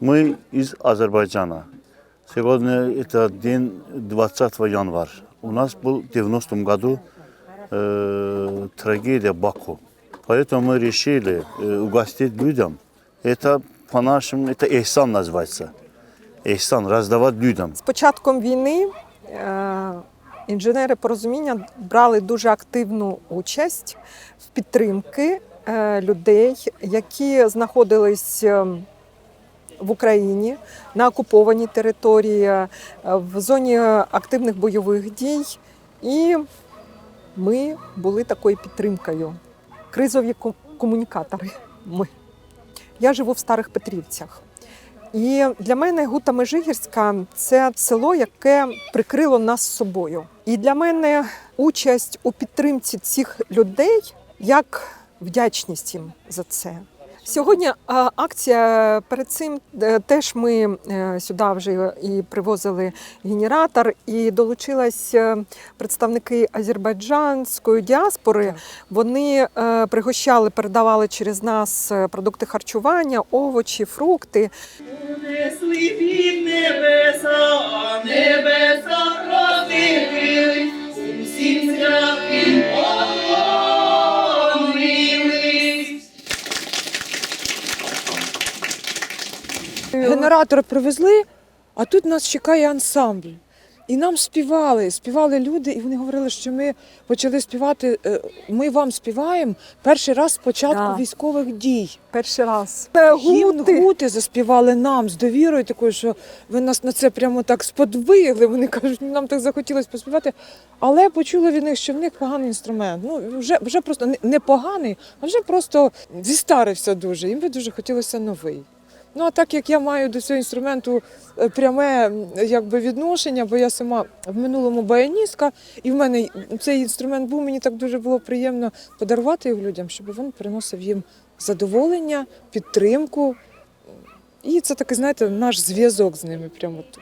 Мы из Азербайджана. Сегодня это день 20 января. У нас был в 90-м году э, трагедия Баку. Поэтому мы решили э, угостить людям. Это по-нашему, это Эйсан называется. Эхсан, раздавать людям. З початком війни е, інженери порозуміння брали дуже активну участь в підтримки е, людей, які знаходились е, в Україні на окупованій території, в зоні активних бойових дій. І ми були такою підтримкою. Кризові комунікатори. Ми. Я живу в Старих Петрівцях. І для мене Гута Межигірська це село, яке прикрило нас собою. І для мене участь у підтримці цих людей як вдячність їм за це. Сьогодні акція перед цим е, теж ми е, сюди вже і привозили генератор, і долучились е, представники азербайджанської діаспори. Вони пригощали, передавали через нас продукти харчування, овочі, фрукти. Унесли під небеса, а небеса роздивились, усім святим помилились. Генератор привезли, а тут нас чекає ансамбль. І нам співали, співали люди, і вони говорили, що ми почали співати. е, Ми вам співаємо перший раз з початку Да. військових дій. Перший раз. Гімн Гути. гути заспівали нам з довірою такою, що ви нас на це прямо так сподвигли. Вони кажуть, нам так захотілося поспівати. Але почули від них, що в них поганий інструмент. Ну вже вже просто не поганий, а вже просто зістарився дуже. Їм би дуже хотілося новий. Ну а так як я маю до цього інструменту е, пряме якби відношення, бо я сама в минулому баяністка, і в мене цей інструмент був, мені так дуже було приємно подарувати його людям, щоб він приносив їм задоволення, підтримку. І це такий, знаєте, наш зв'язок з ними. Прямо. от.